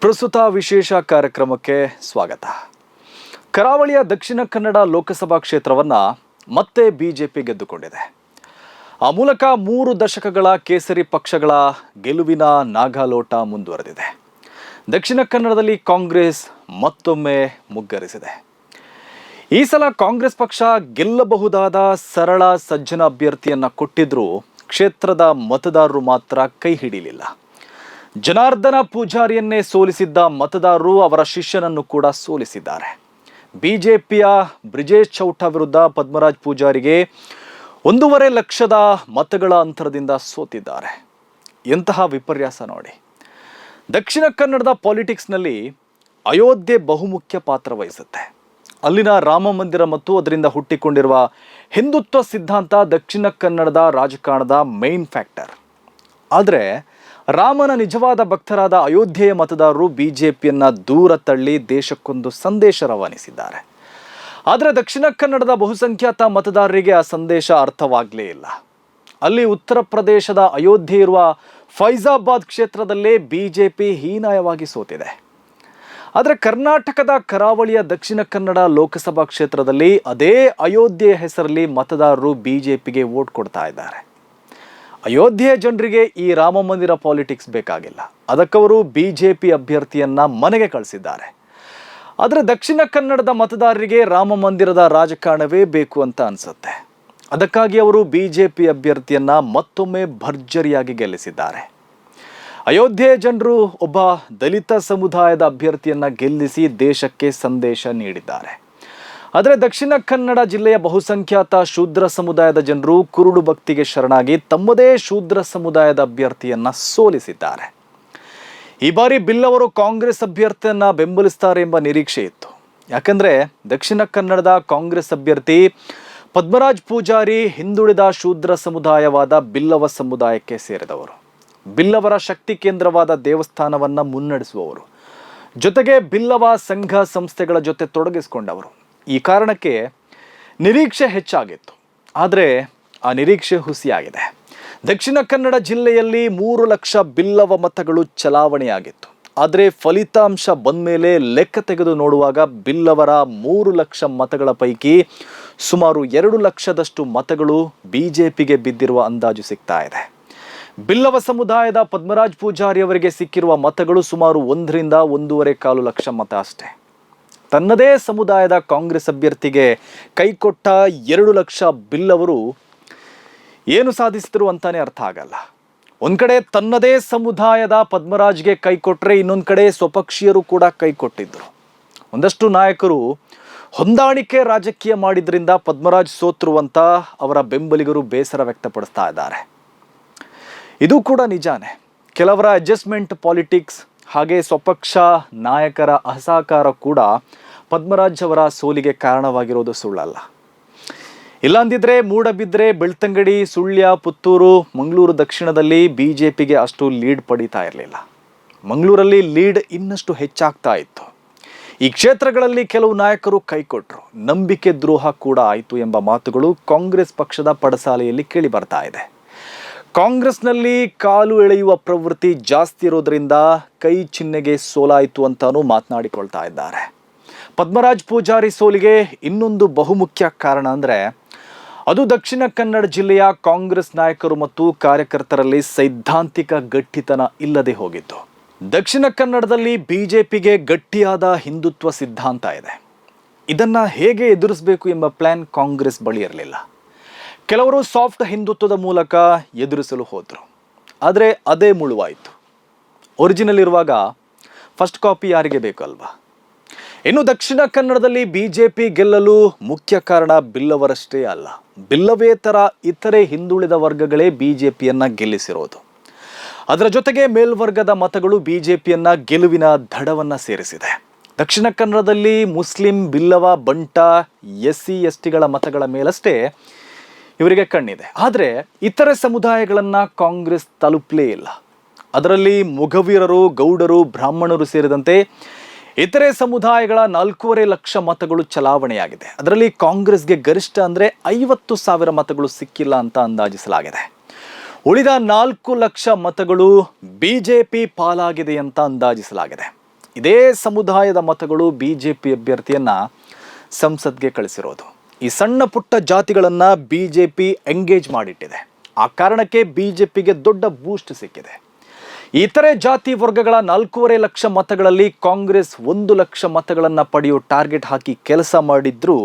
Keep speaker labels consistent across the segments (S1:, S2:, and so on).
S1: ಪ್ರಸ್ತುತ ವಿಶೇಷ ಕಾರ್ಯಕ್ರಮಕ್ಕೆ ಸ್ವಾಗತ. ಕರಾವಳಿಯ ದಕ್ಷಿಣ ಕನ್ನಡ ಲೋಕಸಭಾ ಕ್ಷೇತ್ರವನ್ನ ಮತ್ತೆ ಬಿಜೆಪಿ ಗೆದ್ದುಕೊಂಡಿದೆ. ಆ ಮೂಲಕ ಮೂರು ದಶಕಗಳ ಕೇಸರಿ ಪಕ್ಷಗಳ ಗೆಲುವಿನ ನಾಗಾಲೋಟ ಮುಂದುವರೆದಿದೆ. ದಕ್ಷಿಣ ಕನ್ನಡದಲ್ಲಿ ಕಾಂಗ್ರೆಸ್ ಮತ್ತೊಮ್ಮೆ ಮುಗ್ಗರಿಸಿದೆ. ಈ ಸಲ ಕಾಂಗ್ರೆಸ್ ಪಕ್ಷ ಗೆಲ್ಲಬಹುದಾದ ಸರಳ ಸಜ್ಜನ ಅಭ್ಯರ್ಥಿಯನ್ನ ಕೊಟ್ಟಿದ್ರೂ ಕ್ಷೇತ್ರದ ಮತದಾರರು ಮಾತ್ರ ಕೈ ಹಿಡಿಯಲಿಲ್ಲ ಜನಾರ್ದನ ಪೂಜಾರಿಯನ್ನೇ ಸೋಲಿಸಿದ್ದ ಮತದಾರರು ಅವರ ಶಿಷ್ಯನನ್ನು ಕೂಡ ಸೋಲಿಸಿದ್ದಾರೆ. ಬಿಜೆಪಿಯ ಬ್ರಿಜೇಶ್ ಚೌಟ ವಿರುದ್ಧ ಪದ್ಮರಾಜ್ ಪೂಜಾರಿಗೆ ಒಂದೂವರೆ ಲಕ್ಷದ ಮತಗಳ ಅಂತರದಿಂದ ಸೋತಿದ್ದಾರೆ. ಎಂತಹ ವಿಪರ್ಯಾಸ ನೋಡಿ. ದಕ್ಷಿಣ ಕನ್ನಡದ ಪಾಲಿಟಿಕ್ಸ್ನಲ್ಲಿ ಅಯೋಧ್ಯೆ ಬಹುಮುಖ್ಯ ಪಾತ್ರ ವಹಿಸುತ್ತೆ. ಅಲ್ಲಿನ ರಾಮ ಮಂದಿರ ಮತ್ತು ಅದರಿಂದ ಹುಟ್ಟಿಕೊಂಡಿರುವ ಹಿಂದುತ್ವ ಸಿದ್ಧಾಂತ ದಕ್ಷಿಣ ಕನ್ನಡದ ರಾಜಕಾರಣದ ಮೇನ್ ಫ್ಯಾಕ್ಟರ್ ಆದರೆ ರಾಮನ ನಿಜವಾದ ಭಕ್ತರಾದ ಅಯೋಧ್ಯೆಯ ಮತದಾರರು ಬಿಜೆಪಿಯನ್ನ ದೂರ ತಳ್ಳಿ ದೇಶಕ್ಕೊಂದು ಸಂದೇಶ ರವಾನಿಸಿದ್ದಾರೆ. ಆದರೆ ದಕ್ಷಿಣ ಕನ್ನಡದ ಬಹುಸಂಖ್ಯಾತ ಮತದಾರರಿಗೆ ಆ ಸಂದೇಶ ಅರ್ಥವಾಗಲೇ ಇಲ್ಲ. ಅಲ್ಲಿ ಉತ್ತರ ಪ್ರದೇಶದ ಅಯೋಧ್ಯೆ ಇರುವ ಫೈಜಾಬಾದ್ ಕ್ಷೇತ್ರದಲ್ಲೇ ಬಿಜೆಪಿ ಹೀನಾಯವಾಗಿ ಸೋತಿದೆ. ಆದರೆ ಕರ್ನಾಟಕದ ಕರಾವಳಿಯ ದಕ್ಷಿಣ ಕನ್ನಡ ಲೋಕಸಭಾ ಕ್ಷೇತ್ರದಲ್ಲಿ ಅದೇ ಅಯೋಧ್ಯೆಯ ಹೆಸರಲ್ಲಿ ಮತದಾರರು ಬಿಜೆಪಿಗೆ ವೋಟ್ ಕೊಡ್ತಾ ಇದ್ದಾರೆ. ಅಯೋಧ್ಯೆಯ ಜನರಿಗೆ ಈ ರಾಮ ಮಂದಿರ ಪಾಲಿಟಿಕ್ಸ್ ಬೇಕಾಗಿಲ್ಲ. ಅದಕ್ಕವರು ಪಿ ಅಭ್ಯರ್ಥಿಯನ್ನ ಮನೆಗೆ ಕಳಿಸಿದ್ದಾರೆ. ಆದರೆ ದಕ್ಷಿಣ ಕನ್ನಡದ ಮತದಾರರಿಗೆ ರಾಮ ಮಂದಿರದ ರಾಜಕಾರಣವೇ ಬೇಕು ಅಂತ ಅನಿಸುತ್ತೆ. ಅದಕ್ಕಾಗಿ ಅವರು ಬಿ ಜೆ ಪಿ ಅಭ್ಯರ್ಥಿಯನ್ನ ಮತ್ತೊಮ್ಮೆ ಭರ್ಜರಿಯಾಗಿ ಗೆಲ್ಲಿಸಿದ್ದಾರೆ. ಅಯೋಧ್ಯೆಯ ಜನರು ಒಬ್ಬ ದಲಿತ ಸಮುದಾಯದ ಅಭ್ಯರ್ಥಿಯನ್ನ ಗೆಲ್ಲಿಸಿ ದೇಶಕ್ಕೆ ಸಂದೇಶ ನೀಡಿದ್ದಾರೆ. ಆದರೆ ದಕ್ಷಿಣ ಕನ್ನಡ ಜಿಲ್ಲೆಯ ಬಹುಸಂಖ್ಯಾತ ಶೂದ್ರ ಸಮುದಾಯದ ಜನರು ಕುರುಡು ಭಕ್ತಿಗೆ ಶರಣಾಗಿ ತಮ್ಮದೇ ಶೂದ್ರ ಸಮುದಾಯದ ಅಭ್ಯರ್ಥಿಯನ್ನ ಸೋಲಿಸಿದ್ದಾರೆ. ಈ ಬಾರಿ ಬಿಲ್ ಅವರು ಕಾಂಗ್ರೆಸ್ ಅಭ್ಯರ್ಥಿಯನ್ನ ಬೆಂಬಲಿಸ್ತಾರೆ ಎಂಬ ನಿರೀಕ್ಷೆ ಇತ್ತು. ಯಾಕಂದ್ರೆ ದಕ್ಷಿಣ ಕನ್ನಡದ ಕಾಂಗ್ರೆಸ್ ಅಭ್ಯರ್ಥಿ ಪದ್ಮರಾಜ್ ಪೂಜಾರಿ ಹಿಂದುಳಿದ ಶೂದ್ರ ಸಮುದಾಯವಾದ ಬಿಲ್ಲವ ಸಮುದಾಯಕ್ಕೆ ಸೇರಿದವರು. ಬಿಲ್ಲವರ ಶಕ್ತಿ ಕೇಂದ್ರವಾದ ದೇವಸ್ಥಾನವನ್ನ ಮುನ್ನಡೆಸುವವರು. ಜೊತೆಗೆ ಬಿಲ್ಲವ ಸಂಘ ಸಂಸ್ಥೆಗಳ ಜೊತೆ ತೊಡಗಿಸಿಕೊಂಡವರು. ಈ ಕಾರಣಕ್ಕೆ ನಿರೀಕ್ಷೆ ಹೆಚ್ಚಾಗಿತ್ತು. ಆದರೆ ಆ ನಿರೀಕ್ಷೆ ಹುಸಿಯಾಗಿದೆ. ದಕ್ಷಿಣ ಕನ್ನಡ ಜಿಲ್ಲೆಯಲ್ಲಿ ಮೂರು ಲಕ್ಷ ಬಿಲ್ಲವ ಮತಗಳು ಚಲಾವಣೆಯಾಗಿತ್ತು. ಆದರೆ ಫಲಿತಾಂಶ ಬಂದ ಮೇಲೆ ಲೆಕ್ಕ ತೆಗೆದು ನೋಡುವಾಗ ಬಿಲ್ಲವರ ಮೂರು ಲಕ್ಷ ಮತಗಳ ಪೈಕಿ ಸುಮಾರು ಎರಡು ಲಕ್ಷದಷ್ಟು ಮತಗಳು ಬಿ ಜೆ ಪಿಗೆ ಬಿದ್ದಿರುವ ಅಂದಾಜು ಸಿಗ್ತಾ ಇದೆ. ಬಿಲ್ಲವ ಸಮುದಾಯದ ಪದ್ಮರಾಜ್ ಪೂಜಾರಿ ಅವರಿಗೆ ಸಿಕ್ಕಿರುವ ಮತಗಳು ಸುಮಾರು ಒಂದರಿಂದ ಒಂದೂವರೆ ಕಾಲು ಲಕ್ಷ ಮತ ಅಷ್ಟೇ. ತನ್ನದೇ ಸಮುದಾಯದ ಕಾಂಗ್ರೆಸ್ ಅಭ್ಯರ್ಥಿಗೆ ಕೈಕೊಟ್ಟ ಎರಡು ಲಕ್ಷ ಬಿಲ್ ಅವರು ಏನು ಸಾಧಿಸಿದ್ರು ಅಂತಾನೆ ಅರ್ಥ ಆಗಲ್ಲ. ಒಂದು ಕಡೆ ತನ್ನದೇ ಸಮುದಾಯದ ಪದ್ಮರಾಜ್ಗೆ ಕೈ ಕೊಟ್ರೆ ಇನ್ನೊಂದು ಕಡೆ ಸ್ವಪಕ್ಷೀಯರು ಕೂಡ ಕೈ ಕೊಟ್ಟಿದ್ರು. ಒಂದಷ್ಟು ನಾಯಕರು ಹೊಂದಾಣಿಕೆ ರಾಜಕೀಯ ಮಾಡಿದ್ರಿಂದ ಪದ್ಮರಾಜ್ ಸೋತ್ರು ಅವರ ಬೆಂಬಲಿಗರು ಬೇಸರ ವ್ಯಕ್ತಪಡಿಸ್ತಾ ಇದ್ದಾರೆ. ಇದು ಕೂಡ ನಿಜಾನೇ. ಕೆಲವರ ಅಡ್ಜಸ್ಟ್ಮೆಂಟ್ ಪಾಲಿಟಿಕ್ಸ್ ಹಾಗೆ ಸ್ವಪಕ್ಷ ನಾಯಕರ ಅಸಹಕಾರ ಕೂಡ ಪದ್ಮರಾಜ್ ಅವರ ಸೋಲಿಗೆ ಕಾರಣವಾಗಿರೋದು ಸುಳ್ಳಲ್ಲ. ಇಲ್ಲಾಂದಿದ್ರೆ ಮೂಡಬಿದ್ರೆ ಬೆಳ್ತಂಗಡಿ, ಸುಳ್ಯ, ಪುತ್ತೂರು, ಮಂಗಳೂರು ದಕ್ಷಿಣದಲ್ಲಿ ಬಿ ಜೆ ಪಿಗೆ ಅಷ್ಟು ಲೀಡ್ ಪಡೀತಾ ಇರಲಿಲ್ಲ. ಮಂಗಳೂರಲ್ಲಿ ಲೀಡ್ ಇನ್ನಷ್ಟು ಹೆಚ್ಚಾಗ್ತಾ ಇತ್ತು. ಈ ಕ್ಷೇತ್ರಗಳಲ್ಲಿ ಕೆಲವು ನಾಯಕರು ಕೈಕೊಟ್ರು. ನಂಬಿಕೆ ದ್ರೋಹ ಕೂಡ ಆಯಿತು ಎಂಬ ಮಾತುಗಳು ಕಾಂಗ್ರೆಸ್ ಪಕ್ಷದ ಪಡಸಾಲೆಯಲ್ಲಿ ಕೇಳಿ ಬರ್ತಾ ಇದೆ. ಕಾಂಗ್ರೆಸ್ನಲ್ಲಿ ಕಾಲು ಎಳೆಯುವ ಪ್ರವೃತ್ತಿ ಜಾಸ್ತಿ ಇರೋದ್ರಿಂದ ಕೈ ಚಿಹ್ನೆಗೆ ಸೋಲಾಯಿತು ಅಂತಾನೂ ಮಾತನಾಡಿಕೊಳ್ತಾ ಇದ್ದಾರೆ. ಪದ್ಮರಾಜ್ ಪೂಜಾರಿ ಸೋಲಿಗೆ ಇನ್ನೊಂದು ಬಹುಮುಖ್ಯ ಕಾರಣ ಅಂದರೆ, ಅದು ದಕ್ಷಿಣ ಕನ್ನಡ ಜಿಲ್ಲೆಯ ಕಾಂಗ್ರೆಸ್ ನಾಯಕರು ಮತ್ತು ಕಾರ್ಯಕರ್ತರಲ್ಲಿ ಸೈದ್ಧಾಂತಿಕ ಗಟ್ಟಿತನ ಇಲ್ಲದೆ ಹೋಗಿದ್ದು. ದಕ್ಷಿಣ ಕನ್ನಡದಲ್ಲಿ ಬಿಜೆಪಿಗೆ ಗಟ್ಟಿಯಾದ ಹಿಂದುತ್ವ ಸಿದ್ಧಾಂತ ಇದೆ. ಇದನ್ನು ಹೇಗೆ ಎದುರಿಸಬೇಕು ಎಂಬ ಪ್ಲ್ಯಾನ್ ಕಾಂಗ್ರೆಸ್ ಬಳಿ ಇರಲಿಲ್ಲ. ಕೆಲವರು ಸಾಫ್ಟ್ ಹಿಂದುತ್ವದ ಮೂಲಕ ಎದುರಿಸಲು ಹೋದರು. ಆದರೆ ಅದೇ ಮುಳುವಾಯಿತು. ಒರಿಜಿನಲ್ ಇರುವಾಗ ಫಸ್ಟ್ ಕಾಪಿ ಯಾರಿಗೆ ಬೇಕು ಅಲ್ವಾ ಇನ್ನು ದಕ್ಷಿಣ ಕನ್ನಡದಲ್ಲಿ ಬಿ ಜೆ ಪಿ ಗೆಲ್ಲಲು ಮುಖ್ಯ ಕಾರಣ ಬಿಲ್ಲವರಷ್ಟೇ ಅಲ್ಲ. ಬಿಲ್ಲವೇತರ ಇತರೆ ಹಿಂದುಳಿದ ವರ್ಗಗಳೇ ಬಿ ಜೆ ಪಿಯನ್ನು ಗೆಲ್ಲಿಸಿರೋದು. ಅದರ ಜೊತೆಗೆ ಮೇಲ್ವರ್ಗದ ಮತಗಳು ಬಿ ಜೆ ಪಿಯನ್ನು ಗೆಲುವಿನ ದಡವನ್ನು ಸೇರಿಸಿದೆ. ದಕ್ಷಿಣ ಕನ್ನಡದಲ್ಲಿ Muslim Billava, Banta S C S ಟಿಗಳ ಮತಗಳ ಮೇಲಷ್ಟೇ ಇವರಿಗೆ ಕಣ್ಣಿದೆ. ಆದರೆ ಇತರೆ ಸಮುದಾಯಗಳನ್ನು ಕಾಂಗ್ರೆಸ್ ತಲುಪಲೇ ಇಲ್ಲ. ಅದರಲ್ಲಿ ಮೊಘವೀರರು, ಗೌಡರು, ಬ್ರಾಹ್ಮಣರು ಸೇರಿದಂತೆ ಇತರೆ ಸಮುದಾಯಗಳ ನಾಲ್ಕೂವರೆ ಲಕ್ಷ ಮತಗಳು ಚಲಾವಣೆಯಾಗಿದೆ. ಅದರಲ್ಲಿ ಕಾಂಗ್ರೆಸ್ಗೆ ಗರಿಷ್ಠ ಅಂದರೆ ಐವತ್ತು ಸಾವಿರ ಮತಗಳು ಸಿಕ್ಕಿಲ್ಲ ಅಂತ ಅಂದಾಜಿಸಲಾಗಿದೆ. ಉಳಿದ ನಾಲ್ಕು ಲಕ್ಷ ಮತಗಳು ಬಿ ಜೆ ಪಿ ಪಾಲಾಗಿದೆ ಅಂತ ಅಂದಾಜಿಸಲಾಗಿದೆ. ಇದೇ ಸಮುದಾಯದ ಮತಗಳು ಬಿ ಜೆ ಪಿ ಅಭ್ಯರ್ಥಿಯನ್ನು ಸಂಸತ್ಗೆ ಕಳಿಸಿರೋದು. ಈ ಸಣ್ಣ ಪುಟ್ಟ ಜಾತಿಗಳನ್ನು ಬಿ ಜೆ ಪಿ ಎಂಗೇಜ್ ಮಾಡಿಟ್ಟಿದೆ. ಆ ಕಾರಣಕ್ಕೆ ಬಿ ಜೆ ಪಿಗೆ ದೊಡ್ಡ ಬೂಸ್ಟ್ ಸಿಕ್ಕಿದೆ. ಇತರೆ ಜಾತಿ ವರ್ಗಗಳ ನಾಲ್ಕೂವರೆ ಲಕ್ಷ ಮತಗಳಲ್ಲಿ ಕಾಂಗ್ರೆಸ್ ಒಂದು ಲಕ್ಷ ಮತಗಳನ್ನು ಪಡೆಯೋ ಟಾರ್ಗೆಟ್ ಹಾಕಿ ಕೆಲಸ ಮಾಡಿದ್ರೂ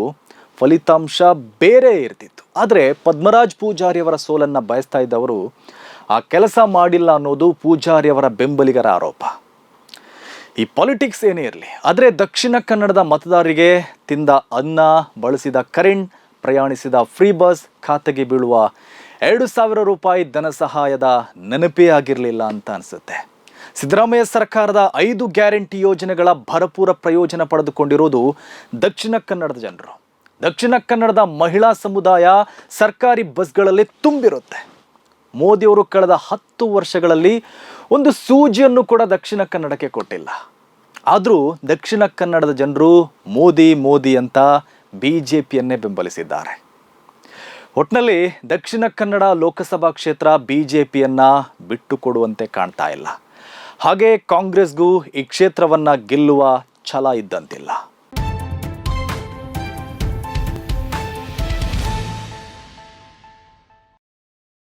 S1: ಫಲಿತಾಂಶ ಬೇರೆ ಇರ್ತಿತ್ತು. ಆದರೆ ಪದ್ಮರಾಜ್ ಪೂಜಾರಿಯವರ ಸೋಲನ್ನು ಬಯಸ್ತಾ ಇದ್ದವರು, ಆ ಕೆಲಸ ಮಾಡಿಲ್ಲ ಅನ್ನೋದು ಪೂಜಾರಿಯವರ ಬೆಂಬಲಿಗರ ಆರೋಪ. ಈ ಪಾಲಿಟಿಕ್ಸ್ ಏನೇ ಇರಲಿ, ಆದರೆ ದಕ್ಷಿಣ ಕನ್ನಡದ ಮತದಾರರಿಗೆ ತಿಂದ ಅನ್ನ, ಬಳಸಿದ ಕರೆಂಟ್ ಪ್ರಯಾಣಿಸಿದ ಫ್ರೀ ಬಸ್ ಖಾತೆಗೆ ಬೀಳುವ ಎರಡು ಸಾವಿರ ರೂಪಾಯಿ ಧನ ಸಹಾಯದ ನೆನಪೇ ಆಗಿರಲಿಲ್ಲ ಅಂತ ಅನಿಸುತ್ತೆ. ಸಿದ್ದರಾಮಯ್ಯ ಸರ್ಕಾರದ ಐದು ಗ್ಯಾರಂಟಿ ಯೋಜನೆಗಳ ಭರಪೂರ ಪ್ರಯೋಜನ ಪಡೆದುಕೊಂಡಿರೋದು ದಕ್ಷಿಣ ಕನ್ನಡದ ಜನರು. ದಕ್ಷಿಣ ಕನ್ನಡದ ಮಹಿಳಾ ಸಮುದಾಯ ಸರ್ಕಾರಿ ಬಸ್ಗಳಲ್ಲಿ ತುಂಬಿರುತ್ತೆ. ಮೋದಿಯವರು ಕಳೆದ ಹತ್ತು ವರ್ಷಗಳಲ್ಲಿ ಒಂದು ಸೂಜಿಯನ್ನು ಕೂಡ ದಕ್ಷಿಣ ಕನ್ನಡಕ್ಕೆ ಕೊಟ್ಟಿಲ್ಲ. ಆದರೂ ದಕ್ಷಿಣ ಕನ್ನಡದ ಜನರು ಮೋದಿ ಮೋದಿ ಅಂತ ಬಿ ಜೆ ಪಿಯನ್ನೇ ಬೆಂಬಲಿಸಿದ್ದಾರೆ. ಒಟ್ಟಿನಲ್ಲಿ ದಕ್ಷಿಣ ಕನ್ನಡ ಲೋಕಸಭಾ ಕ್ಷೇತ್ರ ಬಿ ಜೆ ಪಿಯನ್ನು ಬಿಟ್ಟು ಕೊಡುವಂತೆ ಕಾಣ್ತಾ ಇಲ್ಲ. ಹಾಗೆ ಕಾಂಗ್ರೆಸ್ಗೂ ಈ ಕ್ಷೇತ್ರವನ್ನು ಗೆಲ್ಲುವ ಛಲ ಇದ್ದಂತಿಲ್ಲ.